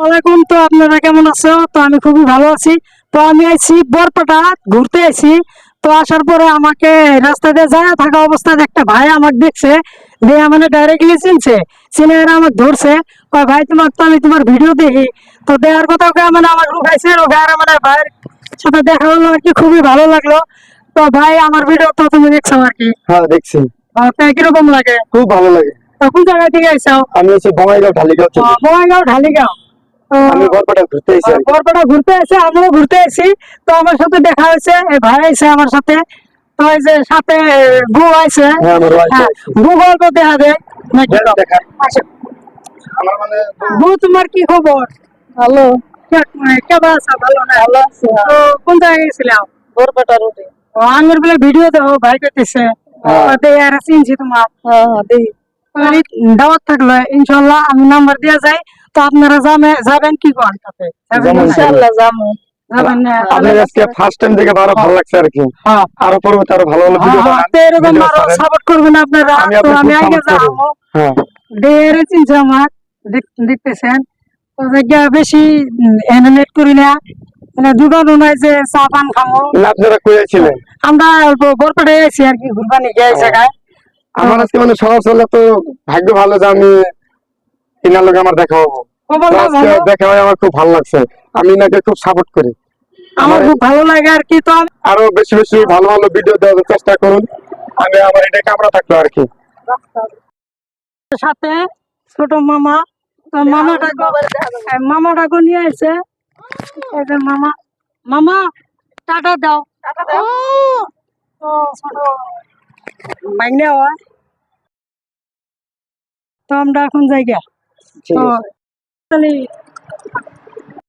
ওয়ালাইকুম তো আপনারা কেমন আছো তো আমি খুবই ভালো আছি। তো আমি আইছি বরপাটা ঘুরতে আইছি। তো আসার পরে আমাকে রাস্তা দিয়ে যায় থাকা অবস্থায় একটা ভাই আমাকে দেখছে দিয়ে মানে ডাইরেক্টলি চিনছে। চিনে আমাকে ধরছে। কয় ভাই তোমার তো আমি তোমার ভিডিও দেখি। তো দেওয়ার কথা ওকে মানে আমাকে রুখাইছে রুখায় মানে ভাইয়ের সাথে দেখা হলো আর কি খুবই ভালো লাগল। তো ভাই আমার ভিডিও তো তুমি দেখছ আর কি। হ্যাঁ দেখছি। কীরকম লাগে? খুব ভালো লাগে। কোন জায়গা থেকে আইসাও আমি হচ্ছে বঙ্গাইগাঁও ঢালিগাঁও বঙ্গাইগাঁও ঢালিগাঁও। আমি গল্পটা ঘুরতে এসেছি ঘুরতে এসে আমিও ঘুরতে এসেছি। তো আমার সাথে দেখা হয়েছে এই ভাই আছে আমার সাথে। তো এই যে সাথে বউ আছে। হ্যাঁ আমার হ্যাঁ। বউ গল্প দেখা দেয়। আচ্ছা, আমার মানে বউ তোমার কি খবর? ভালো। কেমন আছো? ভালো না? ভালো আছে তো কোন জায়গায় গেছিলাম বরপেটা রোডে আঙ্গুর বলে ভিডিও দাও ভাই করতেছে। হ্যাঁ। আর চিনছি তোমার। হ্যাঁ হ্যাঁ দেখি দাওয়াত থাকলে ইনশাল্লাহ আমি নাম্বার দিয়ে যাই তো আপনারা যাবে যাবেন কি করেন তাতে? ইনশাআল্লাহ। যাব আপনার আজকে ফার্স্ট টাইম দেখে আরও ভালো লাগছে আর কি। হ্যাঁ। আরও পরবর্তী আরও ভালো ভালো ভিডিও হ্যাঁ, এরকম আরও সাপোর্ট করবেন আপনারা তো আমি আগে support করব। যাব। হ্যাঁ। ডেরে চিনছে আমার দেখতেছেন? তো জায়গা বেশি এনিমেট করি না। মানে দোকানও নাই যে চা পান খাব না, আপনারা কইয়াছিলেন। আমরা বরপেটে আছি আর কি ঘুরবানি গিয়ে জায়গায়। আমার আজকে মানে সহজ হলে তো ভাগ্য ভালো যে আমি ইনার লোক আমার দেখা হব। দেখা হয় আমার খুব ভালো লাগছে। আমি ইনাকে খুব সাপোর্ট করি। আমার খুব ভালো লাগে আর কি তো আরও বেশি বেশি ভালো ভালো ভিডিও দেওয়ার চেষ্টা করুন। আমি আমার এটা কামড়া থাকল আর কি। সাথে ছোট মামা তো মামাটাকে এই মামাটাকে নিয়ে এসে এই মামা মামা টাটা দাও। তো ছোট মাইনে হয় তো আমরা এখন যাই গা ঠিক তো আছে। তাহলে